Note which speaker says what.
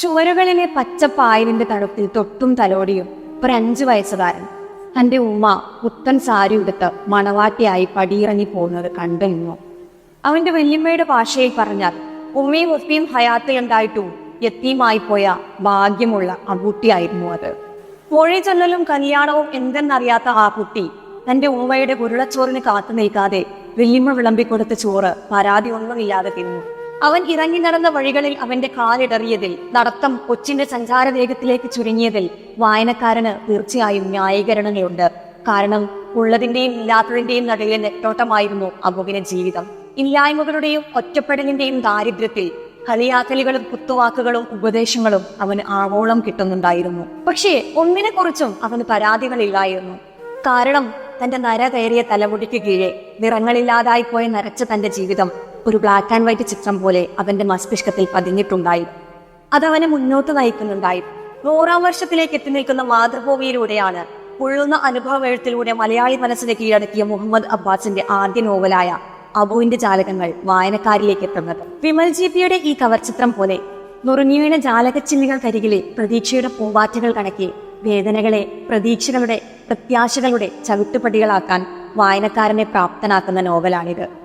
Speaker 1: ചുവരുകളിലെ പച്ചപ്പായലിന്റെ തണുപ്പിൽ തൊട്ടും തലോടിയും ഒരു അഞ്ചു വയസ്സുകാരൻ തന്റെ ഉമ്മ പുത്തൻ സാരി ഉടുത്ത് മണവാട്ടിയായി പടിയിറങ്ങി പോകുന്നത് കണ്ടെന്നു അവന്റെ വല്യമ്മയുടെ ഭാഷയിൽ പറഞ്ഞാൽ ഉമ്മയും ഉപ്പിയും ഹയാത്തയുണ്ടായിട്ടും യത്തീമായി പോയ ഭാഗ്യമുള്ള അബൂട്ടിയായിരുന്നു അത്. മൊഴി ചൊല്ലലും കല്യാണവും എന്തെന്നറിയാത്ത ആ കുട്ടി തന്റെ ഉമ്മയുടെ ഉരുളച്ചോറിന് കാത്തു നിൽക്കാതെ വല്യമ്മ വിളമ്പിക്കൊടുത്ത ചോറ് പരാതി ഒന്നുമില്ലാതെ തിന്നു. അവൻ ഇറങ്ങി നടന്ന വഴികളിൽ അവന്റെ കാലിടറിയതിൽ നടത്തം കൊച്ചിന്റെ സഞ്ചാര വേഗത്തിലേക്ക് ചുരുങ്ങിയതിൽ വായനക്കാരന് തീർച്ചയായും ന്യായീകരണങ്ങളുണ്ട്. കാരണം ഉള്ളതിന്റെയും ഇല്ലാത്തതിന്റെയും നടുവിലെ നെട്ടോട്ടമായിരുന്നു അബുവിന്റെ ജീവിതം. ഇല്ലായ്മകളുടെയും ഒറ്റപ്പെടലിന്റെയും ദാരിദ്ര്യത്തിൽ കളിയാക്കലുകളും കുത്തുവാക്കുകളും ഉപദേശങ്ങളും അവന് ആവോളം കിട്ടുന്നുണ്ടായിരുന്നു. പക്ഷേ ഒന്നിനെ കുറിച്ചും അവന് പരാതികളില്ലായിരുന്നു. കാരണം തന്റെ നര കയറിയ തലമുടിക്ക് കീഴെ നിറങ്ങളില്ലാതായി പോയ നരച്ച തന്റെ ജീവിതം ഒരു ബ്ലാക്ക് ആൻഡ് വൈറ്റ് ചിത്രം പോലെ അവന്റെ മസ്തിഷ്കത്തിൽ പതിഞ്ഞിട്ടുണ്ടായി. അവനെ മുന്നോട്ട് നയിക്കുന്നുണ്ടായി. നൂറാം വർഷത്തിലേക്ക് എത്തി നിൽക്കുന്ന മാതൃഭൂമിയിലൂടെയാണ് പുഴുന്ന അനുഭവ എഴുത്തിലൂടെ മലയാളി മനസ്സിനെ കീഴടക്കിയ മുഹമ്മദ് അബ്ബാസിന്റെ ആദ്യ നോവലായ അബുവിന്റെ ജാലകങ്ങൾ വായനക്കാരിലേക്ക് എത്തുന്നത്. വിമൽ ജി പിയുടെ ഈ ചിത്രം പോലെ നുറുങ്ങിവീണ ജാലകച്ചില്ലികൾക്കരികിലെ പ്രതീക്ഷയുടെ പൂവാറ്റകൾ കണക്കി വേദനകളെ പ്രതീക്ഷകളുടെ പ്രത്യാശകളുടെ ചവിട്ടുപടികളാക്കാൻ വായനക്കാരനെ പ്രാപ്തനാക്കുന്ന നോവലാണിത്.